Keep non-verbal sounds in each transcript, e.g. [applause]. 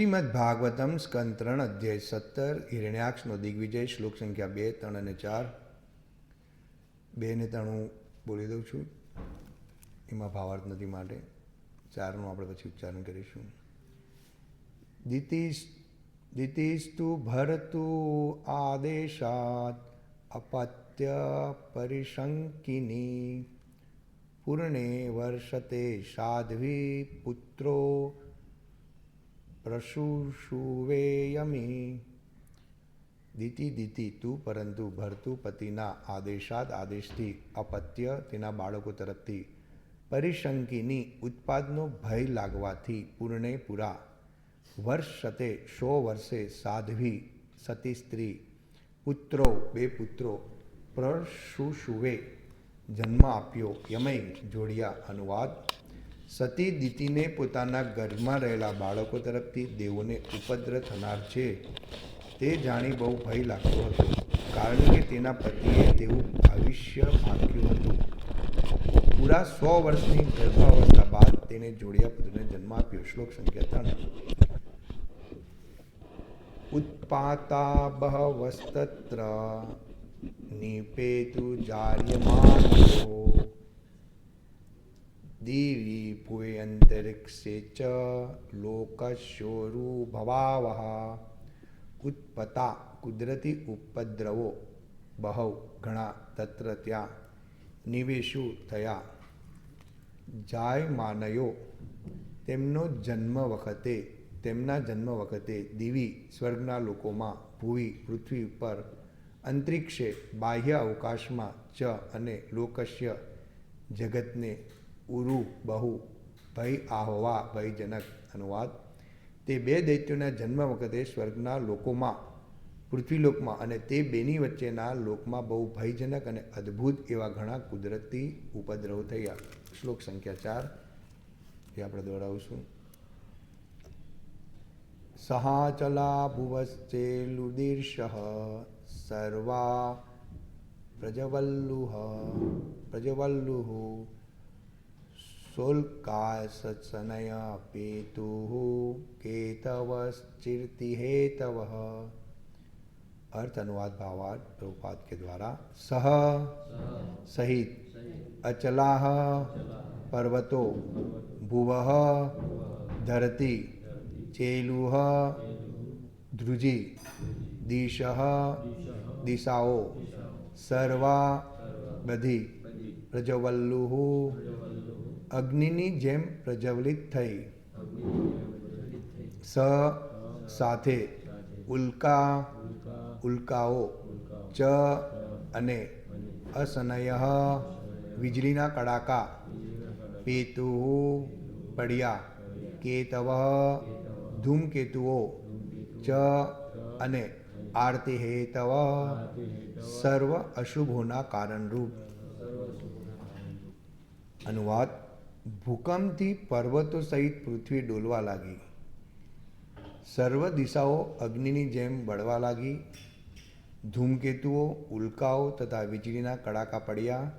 શ્રીમદ ભાગવતમ સ્કંદ ત્રણ અધ્યાય સત્તર હિરણ્યાક્ષનો દિગ્વિજય, શ્લોક સંખ્યા બે, ત્રણ અને ચાર. બે ને ત્રણ હું બોલી દઉં છું. એમાં ભાવાર્થ નથી માટે. ચારનું આપણે પછી ઉચ્ચારણ કરીશું. દિતિશ, દિતિસ્તુ ભરતુ આદેશાત અપત્ય પરિશંકિની. પૂર્ણે વર્ષતે સાધ્વી પુત્રો પ્રશુષુવેયમી દિતિ દિતિ તું પરંતુ ભરતું પતિના આદેશાદ આદેશથી અપત્ય તેના બાળકો તરફથી પરિશંકીની ઉત્પાદનો ભય લાગવાથી પૂર્ણે પૂરા વર્ષ સતે સો વર્ષે સાધ્વી સતી સ્ત્રી પુત્રો બે પુત્રો પ્રશુષુવે જન્મ આપ્યો યમય જોડિયા અનુવાદ સતી દીતીને પોતાના ઘરમાં રહેલા બાળકો તરફથી દેવોને ઉપદ્ર થનાર છે. તે જાણી બહુ ભય લાગતો હતો, કારણ કે તેના પતિએ તેવું ભવિષ્ય આંક્યું હતું. પૂરા સો વર્ષની ગર્ભાવસ્થા બાદ તેને જોડિયા પુત્રને જન્મ આપ્યો. શ્લોક સંખ્યા ત્રણ. ઉત્પાતા બહવસ્તત્ર નિપેતુ જાર્યમાનો દિવી ભૂયંતરિક્ષે ચ લોકશોરુભવાવહ ઉત્પતા કુદરતી ઉપદ્રવો બહુ ઘણા તત્ર ત્યાં નિવેશુ થયા જાય માનયો તેમનો જન્મ વખતે તેમના જન્મ વખતે દિવી સ્વર્ગના લોકોમાં ભૂવી પૃથ્વી ઉપર અંતરિક્ષે બાહ્ય અવકાશમાં ચ અને લોકસ્ય જગતને ઉરુ, બહુ, ભય, આહવા, ભયજનક અનુવાદ. તે બે દૈત્યોના જન્મ વખતે સ્વર્ગના લોકોમાં, પૃથ્વીલોકમાં અને તે બેની વચ્ચેના લોકમાં બહુ ભયજનક અને અદ્ભુત એવા ઘણા કુદરતી ઉપદ્રવ થયા. શ્લોક સંખ્યા ચાર. એ આપણે દોહરાવશું સહાચલા ભુવશ્ચેલુદીર્ષ સર્વા પ્રજવલ્લુહ પ્રજવલ્લુઃ શોલ્કાસનય પેતુઃ केतवश्चिर्तिहेतव अर्थ अनुवाद भावार्थ प्रभुपाद के द्वारा सह सहित अचला पर्वतो भुव धरती चेलुह ध्रुजी दिश દિશાઓ સર્વા બધી પ્રજવલ્લુહ અગ્નિની જેમ પ્રજ્વલિત થઈ. સ સાથે ઉલ્કા, ઉલ્કાઓ, ચ અને અસનય, વીજળીના કડાકા પેતુ પડ્યા, કેતવ, ધૂમકેતુઓ, ચ અને આરતી હેતવ સર્વ અશુભોના કારણરૂપ. અનુવાદ ભૂકંપથી પર્વતો સહિત પૃથ્વી ડોલવા લાગી. સર્વ દિશાઓ અગ્નિની જેમ બળવા લાગી. ધૂમકેતુઓ, ઉલ્કાઓ તથા વીજળીના કડાકા પડ્યા.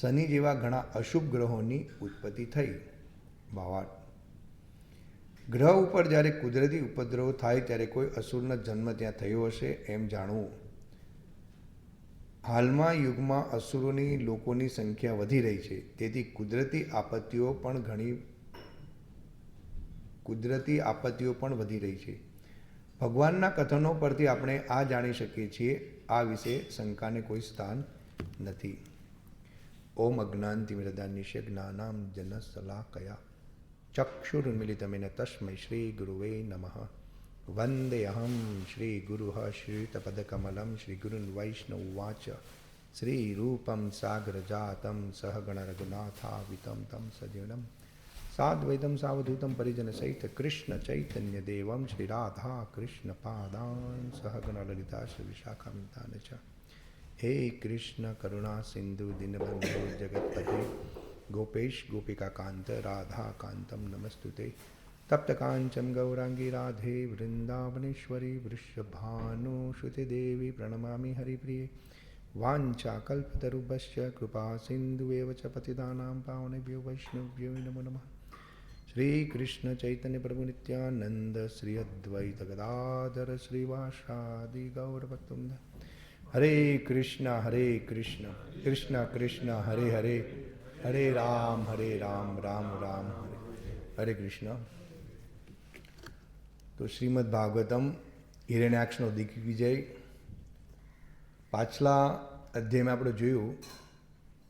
શનિ જેવા ઘણા અશુભ ગ્રહોની ઉત્પત્તિ થઈ. ભાવાટ ગ્રહ ઉપર જ્યારે કુદરતી ઉપદ્રવ થાય ત્યારે કોઈ અસુરનો જન્મ ત્યાં થયો હશે એમ જાણવું. હાલમાં યુગમાં અસુરોની લોકોની સંખ્યા વધી રહી છે. તેથી કુદરતી આપત્તિઓ પણ ઘણી કુદરતી આપત્તિઓ પણ વધી રહી છે. ભગવાનના કથનો પરથી આપણે આ જાણી શકીએ છીએ. આ વિશે શંકાને કોઈ સ્થાન નથી. ઓમ અજ્ઞાનતિમિરદાનિશ્ય જ્ઞાનામ જન કયા ચક્ષુર્મિલિતમેન તસ્મૈ શ્રી ગુરુવે નમઃ. વંદેહમ શ્રી ગુરુ શ્રીતપદકમલમ શ્રી ગુરુન વૈષ્ણવવાચ સાગર જાતમ સહગણ રઘુનાથાવિતમ તમ સજીવનમ સાદ્વૈતમ સાવધૂતમ પરિજન સહિત કૃષ્ણ ચૈતન્ય દેવમ શ્રી રાધા કૃષ્ણ પાદાન સહગણ લલિતા શ્રી વિશાખામિતાન ચ હે કૃષ્ણ કરુણા સિંધુ દીનબંધુ જગતપતે ગોપેશ ગોપિકા કાંત રાધા કાંતમ નમસ્તુતે તપ્ત तप्तकाञ्चं गौराङ्गी राधे वृंदावनेश्वरी वृन्दावनेश्वरी प्रणमा हरिप्रिय हरिप्रिये। कृपा कृपासिन्धुवेव च पतितानां पावनेभ्यो वैष्णव्यो नमो नम। श्रीकृष्ण नमः श्रीकृष्णचैतन्यप्रभुनित्यानन्द श्री अद्वैतगदाधर श्रीवासादिगौरभक्तुन्द हरे कृष्ण हरे कृष्ण कृष्ण कृष्ण, हरे हरे। हरे राम हरे राम राम राम, हरे। हरे कृष्ण। તો શ્રીમદ ભાગવતમ હિરણ્યાક્ષનો દિગ્વિજય પાછલા અધ્યાયમાં આપણે જોયું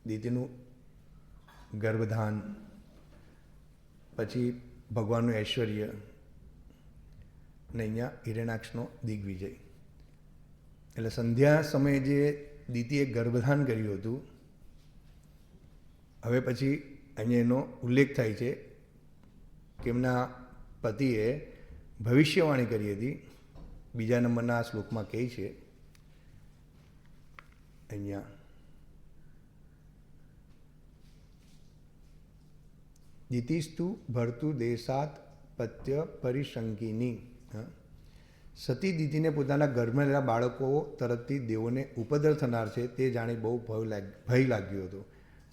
દીતીનું ગર્ભધાન, પછી ભગવાનનું ઐશ્વર્ય અને અહીંયા હિરણાક્ષનો દિગ્વિજય એટલે સંધ્યા સમયે જે દીતીએ ગર્ભધાન કર્યું હતું, હવે પછી અહીંયા એનો ઉલ્લેખ થાય છે કે એમના પતિએ ભવિષ્યવાણી કરી હતી. બીજા નંબરના શ્લોકમાં કહે છે, અહીંયા દિતિસ્તુ ભરતુ દેશાત પત્ય પરિશંકિની સતી દીદીને પોતાના ઘરમાં રહેલા બાળકો તરફથી દેવોને ઉપદ્રવ થનાર છે તે જાણી બહુ ભય લાગ, ભય લાગ્યો હતો.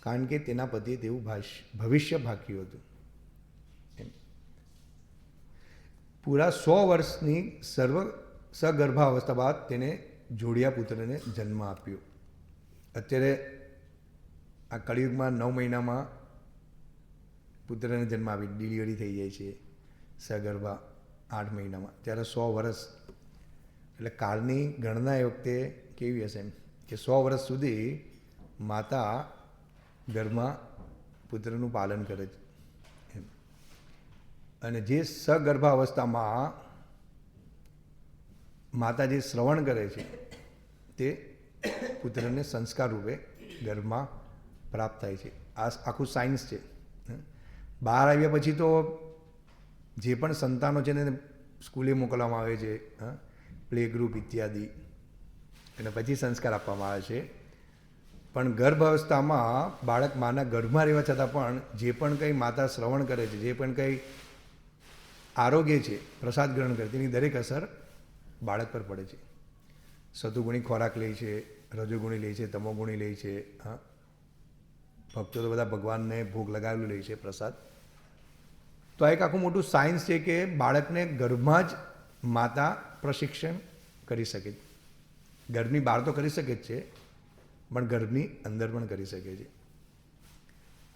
કારણ કે તેના પતિએ તેવું ભાષ ભવિષ્ય ભાક્યું હતું એમ. પૂરા સો વર્ષની સર્વ સગર્ભાવસ્થા બાદ તેને જોડિયા પુત્રને જન્મ આપ્યો. અત્યારે આ કળિયુગમાં નવ મહિનામાં પુત્રને જન્મ આપી, ડિલિવરી થઈ જાય છે સગર્ભા આઠ મહિનામાં. ત્યારે સો વર્ષ, એટલે કાળની ગણના એ વખતે કેવી હશે એમ? કે સો વર્ષ સુધી માતા ઘરમાં પુત્રનું પાલન કરે છે. અને જે સગર્ભાવસ્થામાં માતા જે શ્રવણ કરે છે, તે પુત્રને સંસ્કાર રૂપે ગર્ભમાં પ્રાપ્ત થાય છે. આ આખું સાયન્સ છે. બહાર આવ્યા પછી તો જે પણ સંતાનો છે ને સ્કૂલે મોકલવામાં આવે છે પ્લે ગ્રુપ ઇત્યાદિ. અને પછી સંસ્કાર આપવામાં આવે છે. પણ ગર્ભ અવસ્થામાં બાળક માના ગર્ભમાં રહેવા છતાં પણ જે પણ કંઈ માતા શ્રવણ કરે છે, જે પણ કંઈ આરોગ્ય છે, પ્રસાદ ગ્રહણ કરે, તેની દરેક અસર બાળક પર પડે છે. સતુગુણી ખોરાક લે છે, રજોગુણી લે છે, તમોગુણી લે છે, હા. ભક્તો તો બધા ભગવાનને ભોગ લગાવેલું લે છે પ્રસાદ. તો આ એક આખું મોટું સાયન્સ છે કે બાળકને ગર્ભમાં જ માતા પ્રશિક્ષણ કરી શકે ગર્ભની બહાર તો કરી શકે જ છે, પણ ગર્ભની અંદર પણ કરી શકે છે.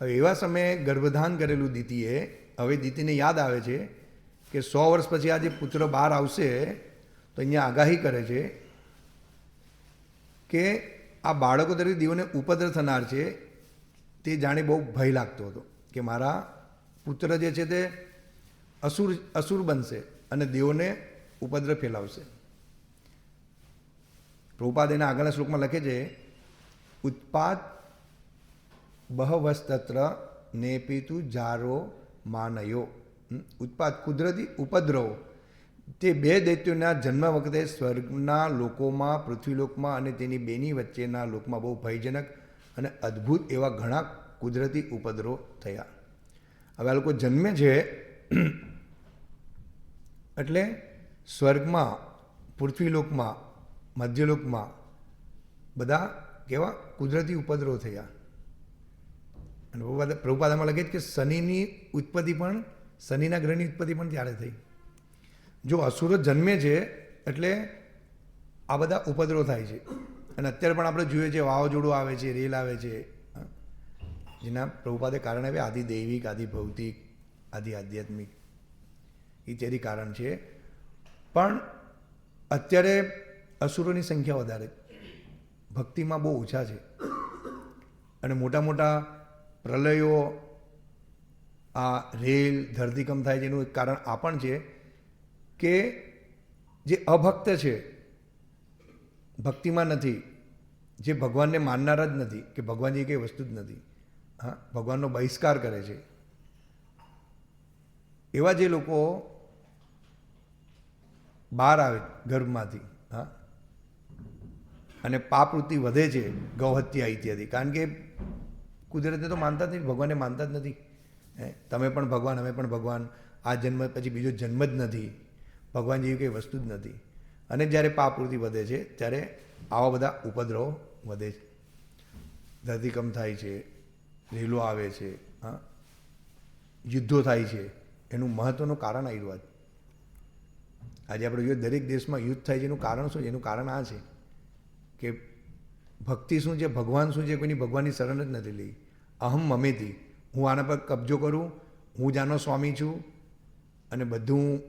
હવે એવા સમયે ગર્ભધાન કરેલું દીતીએ, હવે દીતીને યાદ આવે છે કે સો વર્ષ પછી આ જે પુત્ર બહાર આવશે, તો અહીંયા આગાહી કરે છે કે આ બાળકો તરીકે દીવોને ઉપદ્ર થનાર છે, તે જાણે બહુ ભય લાગતો હતો કે મારા પુત્ર જે છે તે અસુર અસુર બનશે અને દેવોને ઉપદ્ર ફેલાવશે પ્રભુપાદ એના આગળના શ્લોકમાં લખે છે, ઉત્પાદ બહવસ્તત્ર નેપિતુ જારો માનયો? ઉત્પાદ કુદરતી ઉપદ્રવો. તે બે દૈત્યોના જન્મ વખતે સ્વર્ગના લોકોમાં, પૃથ્વીલોકમાં અને તેની બેની વચ્ચેના લોકમાં બહુ ભયજનક અને અદ્ભુત એવા ઘણા કુદરતી ઉપદ્રવો થયા. હવે આ લોકો જન્મે છે [clears throat] એટલે સ્વર્ગમાં, પૃથ્વીલોકમાં, મધ્યલોકમાં બધા કેવા કુદરતી ઉપદ્રવો થયા. અને પ્રભુપાદ પ્રભુપાદામાં લખે છે કે શનિની ઉત્પત્તિ પણ શનિના ગ્રહની ઉત્પત્તિ પણ ત્યારે થઈ. જો અસુરો જન્મે છે, એટલે આ બધા ઉપદ્રવ થાય છે. અને અત્યારે પણ આપણે જોઈએ છીએ વાવાઝોડું આવે છે, રેલ આવે છે. જેના પ્રભુપાદે કારણ આવે આદિ દૈવિક, આદિ ભૌતિક, આદિ આધ્યાત્મિક. ઇત્યાદિ કારણ છે. પણ અત્યારે અસુરોની સંખ્યા વધારે. ભક્તિમાં બહુ ઓછા છે. અને મોટા મોટા પ્રલયો આ રેલ ધરતીકંપ થાય છે, એનું એક કારણ આ પણ છે કે જે અભક્ત છે, ભક્તિમાં નથી, જે ભગવાનને માનનાર જ નથી, કે ભગવાન જે કંઈ વસ્તુ જ નથી, હા, ભગવાનનો બહિષ્કાર કરે છે. એવા જે લોકો બહાર આવે ગર્ભમાંથી, હા, અને પાપવૃત્તિ વધે છે ગૌહત્યા ઇત્યાદિ. કારણ કે કુદરતને તો માનતા જ નથી, ભગવાનને માનતા જ નથી. તમે પણ ભગવાન, અમે પણ ભગવાન. આ જન્મ પછી બીજો જન્મ જ નથી. ભગવાન જેવી કંઈ વસ્તુ જ નથી. અને જ્યારે પાપૂર્તિ વધે છે, ત્યારે આવા બધા ઉપદ્રવો વધે છે. ધરતીકંપ થાય છે, રેલો આવે છે, હા? યુદ્ધો થાય છે. એનું મહત્ત્વનું કારણ આયુર્વાદ. આજે આપણે જોઈએ દરેક દેશમાં યુદ્ધ થાય છે, એનું કારણ શું છે? એનું કારણ આ છે કે ભક્તિ શું છે? ભગવાન શું છે? કોઈની ભગવાનની શરણ જ નથી લઈ અહમ મમેથી હું આના પર કબજો કરું, હું જ આનો સ્વામી છું અને બધું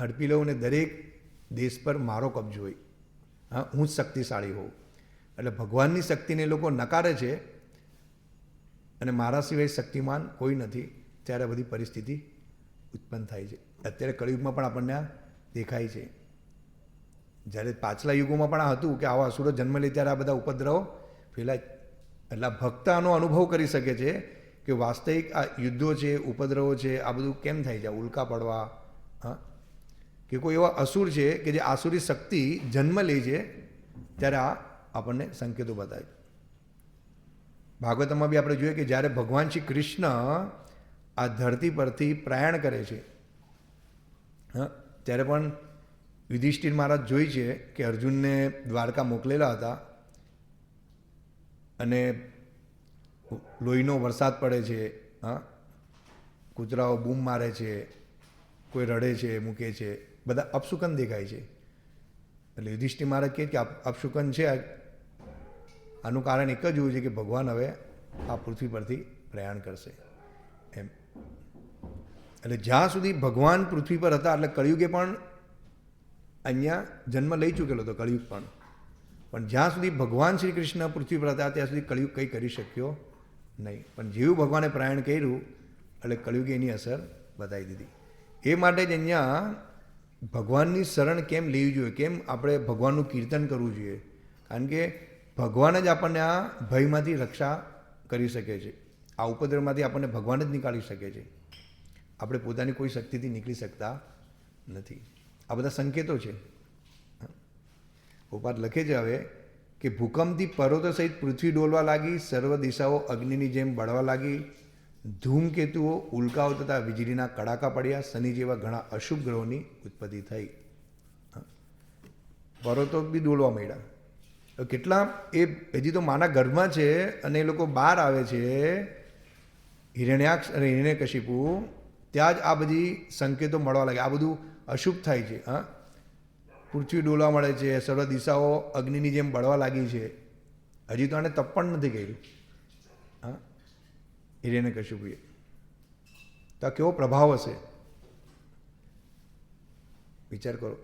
હડપી લઉં અને દરેક દેશ પર મારો કબજો હોય. હા, હું જ શક્તિશાળી હોઉં. એટલે ભગવાનની શક્તિને લોકો નકારે છે અને મારા સિવાય શક્તિમાન કોઈ નથી. ત્યારે બધી પરિસ્થિતિ ઉત્પન્ન થાય છે. અત્યારે કળિયુગમાં પણ આપણને દેખાય છે. જ્યારે પાછલા યુગોમાં પણ આ હતું કે આવા અસુરો જન્મ લે ત્યારે આ બધા ઉપદ્રવો ફેલાય. એટલે ભક્ત આનો અનુભવ કરી શકે છે કે વાસ્તવિક આ યુદ્ધો છે, ઉપદ્રવો છે, આ બધું કેમ થાય છે? ઉલ્કા પડવા, હા? કે કોઈ એવા અસુર છે કે જે આસુરી શક્તિ જન્મ લે છે, ત્યારે આ આપણને સંકેતો બતાવે છે. ભાગવતમાં બી આપણે જોઈએ કે જ્યારે ભગવાન શ્રી કૃષ્ણ આ ધરતી પરથી પ્રયાણ કરે છે, હા? ત્યારે પણ યુધિષ્ઠિર મહારાજ જોઈ છે કે અર્જુનને દ્વારકા મોકલેલા હતા અને લોહીનો વરસાદ પડે છે, હા? કૂતરાઓ બૂમ મારે છે, કોઈ રડે છે, મૂકે છે, બધા અપશુકન દેખાય છે. એટલે યુધિષ્ઠિર મહારાજ કહે કે અપશુકન છે. આનું કારણ એક જ એવું છે કે ભગવાન હવે આ પૃથ્વી પરથી પ્રયાણ કરશે. એમ. એટલે જ્યાં સુધી ભગવાન પૃથ્વી પર હતા, એટલે કળિયુગે પણ અહીંયા જન્મ લઈ ચૂકેલો હતો, કળિયુગ પણ. પણ જ્યાં સુધી ભગવાન શ્રી કૃષ્ણ પૃથ્વી પર હતા, ત્યાં સુધી કળિયુગ કંઈ કરી શક્યો નહીં. પણ જેવું ભગવાને પ્રયાણ કર્યું, એટલે કળિયુગે એની અસર બતાવી દીધી. એ માટે જ અહીંયા ભગવાનની શરણ કેમ લેવી જોઈએ? કેમ આપણે ભગવાનનું કીર્તન કરવું જોઈએ? કારણ કે ભગવાન જ આપણને આ ભયમાંથી રક્ષા કરી શકે છે. આ ઉપદ્રવમાંથી આપણને ભગવાન જ નીકાળી શકે છે. આપણે પોતાની કોઈ શક્તિથી નીકળી શકતા નથી. આ બધા સંકેતો છે. ઉપાદ લખે છે હવે કે ભૂકંપથી પર્વતો સહિત પૃથ્વી ડોલવા લાગી, સર્વ દિશાઓ અગ્નિની જેમ બળવા લાગી. ધૂમકેતુઓ ઉલ્કાઓ તથા વીજળીના કડાકા પડ્યા. શનિ જેવા ઘણા અશુભ ગ્રહોની ઉત્પત્તિ થઈ. પર્વતો બી ડોલવા માંડ્યા. કેટલા, એ હજી તો માના ગર્ભમાં છે અને એ લોકો બહાર આવે છે હિરણ્યાક્ષ અને હિરણ્યકશિપુ. ત્યાં જ આ બધી સંકેતો મળવા લાગે આ બધું અશુભ થાય છે. હા. પૃથ્વી ડોલવા મળે છે, સર્વ દિશાઓ અગ્નિની જેમ બળવા લાગી છે. હજી તો આને તપ પણ નથી કર્યું. હા? હિરેને કશ્યપુએ તો આ કેવો પ્રભાવ હશે? વિચાર કરો,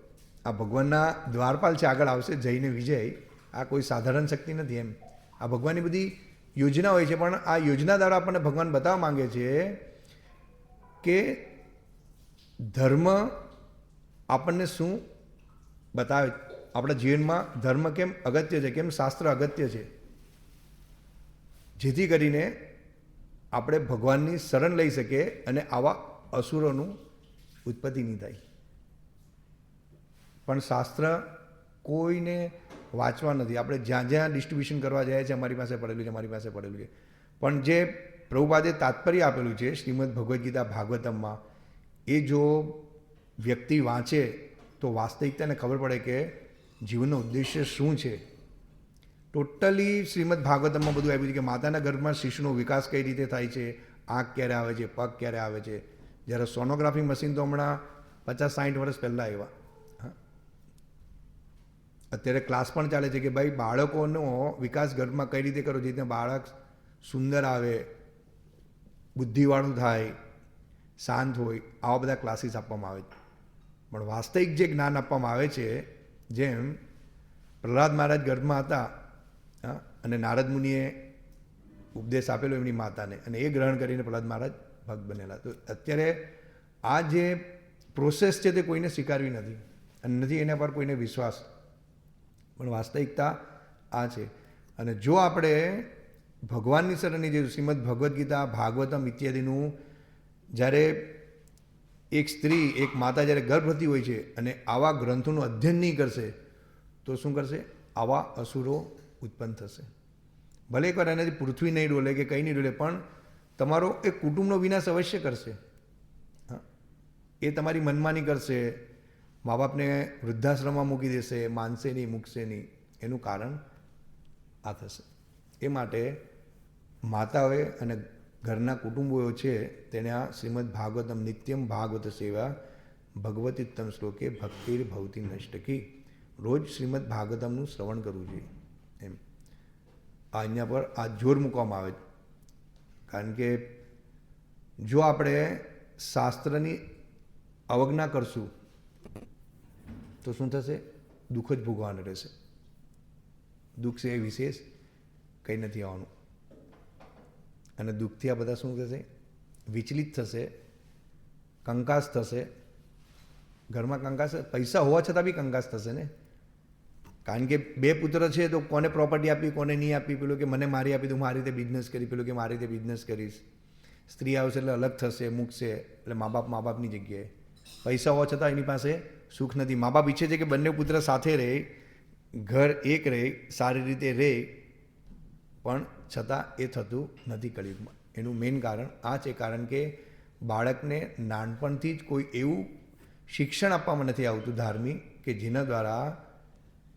આ ભગવાનના દ્વારપાલ છે, આગળ આવશે જઈને વિજય. આ કોઈ સાધારણ શક્તિ નથી એમ. આ ભગવાનની બધી યોજના હોય છે, પણ આ યોજના દ્વારા આપણને ભગવાન બતાવવા માંગે છે કે ધર્મ આપણને શું બતાવે. આપણા જીવનમાં ધર્મ કેમ અગત્ય છે? કેમ શાસ્ત્ર અગત્ય છે? જેથી કરીને આપણે ભગવાનની શરણ લઈ શકીએ અને આવા અસુરોનું ઉત્પત્તિ નહીં થાય. પણ શાસ્ત્ર કોઈને વાંચવા નથી. આપણે જ્યાં જ્યાં ડિસ્ટ્રીબ્યુશન કરવા જાય છે, અમારી પાસે પડેલું છે, અમારી પાસે પડેલું છે. પણ જે પ્રભુપાદે તાત્પર્ય આપેલું છે, શ્રીમદ ભગવદ્ ગીતા ભાગવતમમાં, એ જો વ્યક્તિ વાંચે તો વાસ્તવિકતાને ખબર પડે કે જીવનનો ઉદ્દેશ્ય શું છે? ટોટલી શ્રીમદ ભાગવતમાં બધું આવ્યું છે કે માતાના ગર્ભમાં શિશુનો વિકાસ કઈ રીતે થાય છે? આંખ ક્યારે આવે છે? પગ ક્યારે આવે છે? જ્યારે સોનોગ્રાફી મશીન તો હમણાં પચાસ સાઠ વર્ષ પહેલાં આવ્યા. અત્યારે ક્લાસ પણ ચાલે છે કે ભાઈ બાળકોનો વિકાસ ગર્ભમાં કઈ રીતે કરો? જેથી બાળક સુંદર આવે, બુદ્ધિવાળું થાય, શાંત હોય, આવા બધા ક્લાસીસ આપવામાં આવે છે. પણ વાસ્તવિક જે જ્ઞાન આપવામાં આવે છે, જેમ પ્રહલાદ મહારાજ ગર્ભમાં હતા અને નારદ મુનિએ ઉપદેશ આપેલો એમની માતાને, અને એ ગ્રહણ કરીને પ્રહલાદ મહારાજ ભક્ત બનેલા. તો અત્યારે આ જે પ્રોસેસ છે તે કોઈને સ્વીકારવી નથી, અને નથી એના પર કોઈને વિશ્વાસ. પણ વાસ્તવિકતા આ છે. અને જો આપણે ભગવાનની શરણની જે શ્રીમદ ભગવદ્ ગીતા, ભાગવતમ, ઇત્યાદિનું જ્યારે એક સ્ત્રી, એક માતા જ્યારે ગર્ભવતી હોય છે અને આવા ગ્રંથોનું અધ્યયન નહીં કરશે, તો શું કરશે? આવા અસુરો ઉત્પન્ન થશે. ભલે એકવાર એનાથી પૃથ્વી નહીં ડોલે કે કંઈ નહીં ડોલે, પણ તમારો એ કુટુંબનો વિનાશ અવશ્ય કરશે. હા. એ તમારી મનમાની કરશે. મા બાપને વૃદ્ધાશ્રમમાં મૂકી દેશે, માનશે નહીં, મૂકશે નહીં. એનું કારણ આ થશે. એ માટે માતાઓએ અને ઘરના કુટુંબો છે તેને આ શ્રીમદ ભાગવતમ નિત્યમ ભાગવત સેવા ભગવતીત્તમ શ્લોકે ભક્તિર ભવતી નષ્ટકી રોજ શ્રીમદ ભાગવતમનું શ્રવણ કરવું જોઈએ એમ. આ અહીંયા પર આ જોર મૂકવામાં આવે કારણ કે જો આપણે શાસ્ત્રની અવજ્ઞા કરશું, તો શું થશે? દુઃખ જ ભોગવવાનું રહેશે. દુઃખ છે એ વિશેષ કંઈ નથી આવવાનું. અને દુઃખથી આ બધા શું થશે? વિચલિત થશે, કંકાસ થશે. ઘરમાં કંકાસ, પૈસા હોવા છતાં બી કંકાસ થશે ને? કારણ કે બે પુત્ર છે તો કોને પ્રોપર્ટી આપી કોને નહીં આપી પેલું કે મને મારી આપી, તો મારી રીતે બિઝનેસ કરી પેલું કે મારી રીતે બિઝનેસ કરીશ. સ્ત્રી આવશે એટલે અલગ થશે મૂકશે એટલે મા બાપ મા બાપની જગ્યાએ. પૈસા હોવા છતાં એની પાસે સુખ નથી. મા બાપ ઈચ્છે છે કે બંને પુત્ર સાથે રહે, ઘર એક રહે, સારી રીતે રહે. પણ છતાં એ થતું નથી કળિયુગમાં. એનું મેઇન કારણ આ છે, કારણ કે બાળકને નાનપણથી જ કોઈ એવું શિક્ષણ આપવામાં નથી આવતું ધાર્મિક કે જેના દ્વારા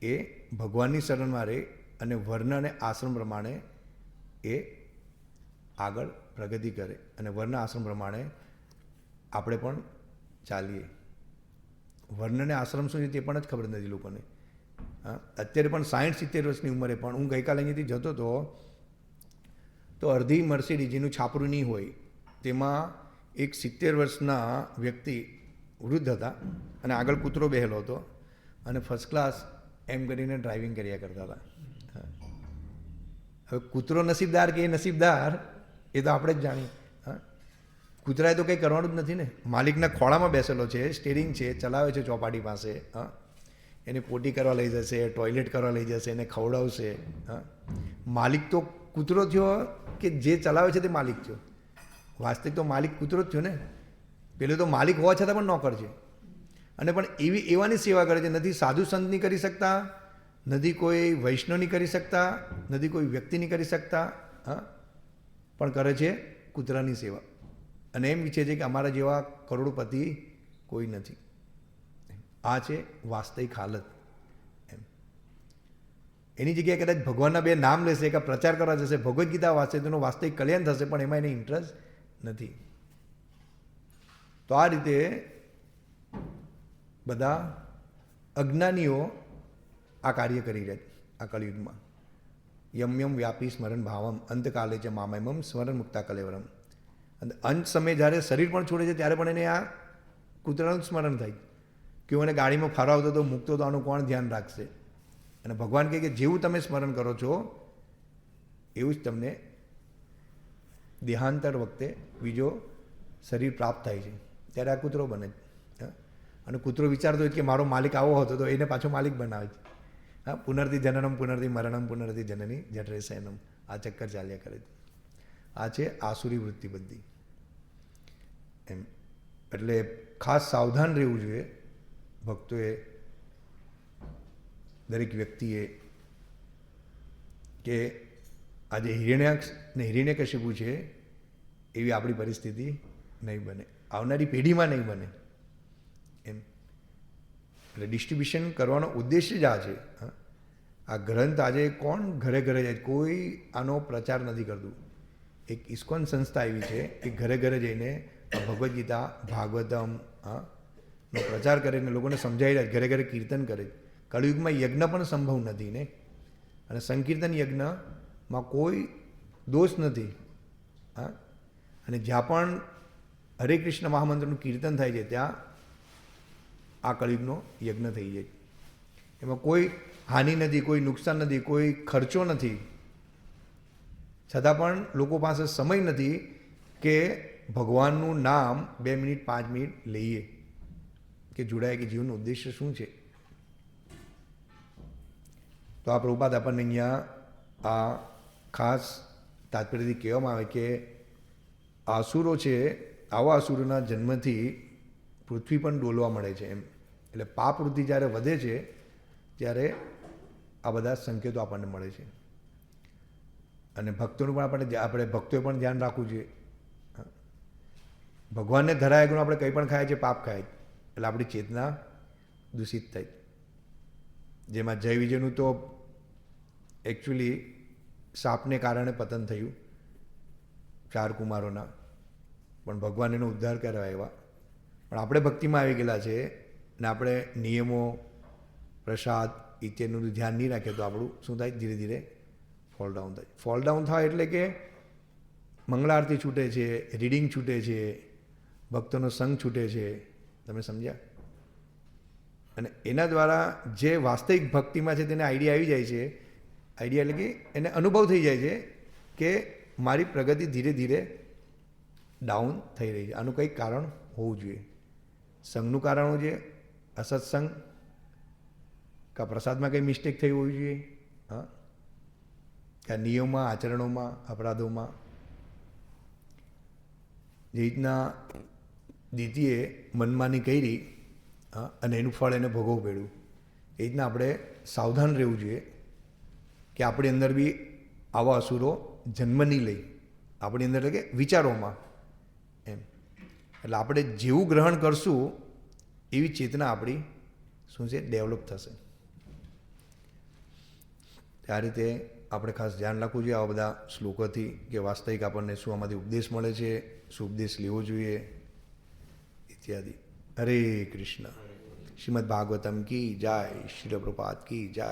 એ ભગવાનની શરણમાં રહે અને વર્ણ અને આશ્રમ પ્રમાણે એ આગળ પ્રગતિ કરે અને વર્ણ આશ્રમ પ્રમાણે આપણે પણ ચાલીએ. વર્ણને આશ્રમ શું છે તે પણ જ ખબર નથી લોકોને. અત્યારે પણ સાઠ સિત્તેર વર્ષની ઉંમરે, પણ હું ગઈકાલે અહીંયાથી જતો હતો તો અડધી મર્સિડીઝ જેનું છાપરું નહીં હોય. તેમાં એક સિત્તેર વર્ષના વ્યક્તિ વૃદ્ધ હતા અને આગળ કૂતરો બેહેલો હતો અને ફર્સ્ટ ક્લાસ એમ કરીને ડ્રાઇવિંગ કર્યા કરતા હતા. હવે કૂતરો નસીબદાર કે એ નસીબદાર, એ તો આપણે જ જાણીએ. કૂતરાએ તો કંઈ કરવાનું જ નથી ને. માલિકના ખોળામાં બેસેલો છે સ્ટેરિંગ છે, ચલાવે છે ચોપાટી પાસે. હા? એને પોટી કરવા લઈ જશે, ટોયલેટ કરવા લઈ જશે, એને ખવડાવશે, હા? માલિક તો કૂતરો થયો કે જે ચલાવે છે તે માલિક થયો. વાસ્તવિક તો માલિક કૂતરો થયો ને. પેલો તો માલિક હોવા છતાં પણ નોકર છે. અને પણ એવી, એવાની સેવા કરે છે. નથી સાધુ સંતની કરી શકતા, નથી કોઈ વૈષ્ણવની કરી શકતા, નથી કોઈ વ્યક્તિની કરી શકતા, હા? પણ કરે છે કૂતરાની સેવા. અને એમ ઈચ્છે છે કે અમારા જેવા કરોડપતિ કોઈ નથી. આ છે વાસ્તવિક હાલત. એમ. એની જગ્યાએ કદાચ ભગવાનના બે નામ લેશે કે પ્રચાર કરવા જશે, ભગવદ્ ગીતા વાંચશે, તેનું વાસ્તવિક કલ્યાણ થશે, પણ એમાં એને ઇન્ટરેસ્ટ નથી. તો આ રીતે બધા અજ્ઞાનીઓ આ કાર્ય કરી રહ્યા છે, આ કળિયુગમાં. યમ વ્યાપી સ્મરણ ભાવમ, અંતકાલે છે મામયમમ સ્મરણ મુક્તા કલેવરમ. અને અંત સમયે જ્યારે શરીર પણ છોડે છે, ત્યારે પણ એને આ કૂતરાનું સ્મરણ થાય. કે હું એને ગાડીમાં ફરાવતો તો મૂકતો તો આનું કોણ ધ્યાન રાખશે? અને ભગવાન કહે કે જેવું તમે સ્મરણ કરો છો, એવું જ તમને દેહાંતર વખતે બીજો શરીર પ્રાપ્ત થાય છે. ત્યારે આ કૂતરો બને છે અને કૂતરો વિચારતો હોય કે મારો માલિક આવો હતો તો એને પાછો માલિક બનાવે છે. હા? પુનર્થી જનનમ, પુનર્થી મરણમ, પુનર્થી જનની જઠરે સૈનમ આ ચક્કર ચાલ્યા કરે છે. આ છે આસુરી વૃત્તિ બધી એમ. એટલે ખાસ સાવધાન રહેવું જોઈએ. ભક્તોએ દરેક વ્યક્તિએ કે આજે હિરણ્યાક્ષ ને હિરણ્યકશિપુ છે, એવી આપણી પરિસ્થિતિ નહીં બને. આવનારી પેઢીમાં નહીં બને. એમ. એટલે ડિસ્ટ્રીબ્યુશન કરવાનો ઉદ્દેશ્ય જ આ છે. આ ગ્રંથ આજે કોણ ઘરે ઘરે જાય? કોઈ આનો પ્રચાર નથી કરતું. એક ઇસ્કોન સંસ્થા એવી છે કે ઘરે ઘરે જઈને ભગવદ્ ગીતા, ભાગવતમ, હા નો પ્રચાર કરીને લોકોને સમજાવી રહ્યા ઘરે ઘરે કીર્તન કરે કળિયુગમાં યજ્ઞ પણ સંભવ નથી ને? અને સંકીર્તન યજ્ઞમાં કોઈ દોષ નથી. હા? અને જ્યાં પણ હરે કૃષ્ણ મહામંત્રનું કીર્તન થાય છે, ત્યાં આ કળિયુગનો યજ્ઞ થઈ જાય એમાં કોઈ હાનિ નથી, કોઈ નુકસાન નથી, કોઈ ખર્ચો નથી. છતાં પણ લોકો પાસે સમય નથી કે ભગવાનનું નામ બે મિનિટ, પાંચ મિનિટ લઈએ. કે જોડાય કે જીવનનો ઉદ્દેશ્ય શું છે? તો આ પ્રભુપાદ આપણને અહીંયા આ ખાસ તાત્પર્યથી કહેવામાં આવે કે આસુરો છે, આવા અસુરોના જન્મથી પૃથ્વી પણ ડોલવા મળે છે એમ. એટલે પાપ વૃદ્ધિ જ્યારે વધે છે, ત્યારે આ બધા સંકેતો આપણને મળે છે. અને ભક્તોનું પણ આપણે આપણે ભક્તોએ પણ ધ્યાન રાખવું જોઈએ. ભગવાનને ધરાય ગુણ આપણે કંઈ પણ ખાય છે, પાપ ખાય. છે. એટલે આપણી ચેતના દૂષિત થઈ. જેમાં જય વિજયનું તો એકચ્યુઅલી સાપને કારણે પતન થયું ચાર કુમારોના. પણ ભગવાન એનો ઉદ્ધાર કરવા આવ્યા. પણ આપણે ભક્તિમાં આવી ગયેલા છે ને આપણે નિયમો, પ્રસાદ ઇત્યાદિનું ધ્યાન નહીં રાખીએ તો આપણું શું થાય? ધીરે ધીરે ફોલ ડાઉન થાય. ફોલ ડાઉન થાય એટલે કે મંગળા આરતી છૂટે છે રીડિંગ છૂટે છે, ભક્તોનો સંગ છૂટે છે. તમે સમજ્યા? અને એના દ્વારા જે વાસ્તવિક ભક્તિમાં છે તેને આઈડિયા આવી જાય છે, આઈડિયા એટલે કે એને અનુભવ થઈ જાય છે કે મારી પ્રગતિ ધીરે ધીરે ડાઉન થઈ રહી છે. આનું કંઈક કારણ હોવું જોઈએ. સંઘનું કારણ હોવું જોઈએ અસત્સંગ કા પ્રસાદમાં કંઈ મિસ્ટેક થઈ હોવી જોઈએ? હા? કે નિયમોમાં, આચરણોમાં, અપરાધોમાં? જે રીતના દીદીએ મનમાની કરી અને એનું ફળ એને ભોગવવું પડ્યું. એ રીતના આપણે સાવધાન રહેવું જોઈએ કે આપણી અંદર બી આવા અસુરો જન્મ નહીં લઈ. આપણી અંદર એટલે કે વિચારોમાં એમ. એટલે આપણે જેવું ગ્રહણ કરશું, એવી ચેતના આપણી શું છે, ડેવલપ થશે. આ રીતે આપણે ખાસ ધ્યાન રાખવું જોઈએ આવા બધા શ્લોકોથી કે વાસ્તવિક આપણને શું આમાંથી ઉપદેશ મળે છે, શું ઉપદેશ લેવો જોઈએ. ઇત્યાદિ હરે કૃષ્ણ શ્રીમદ ભાગવતમ કી જય શ્રી પ્રપાત કી જય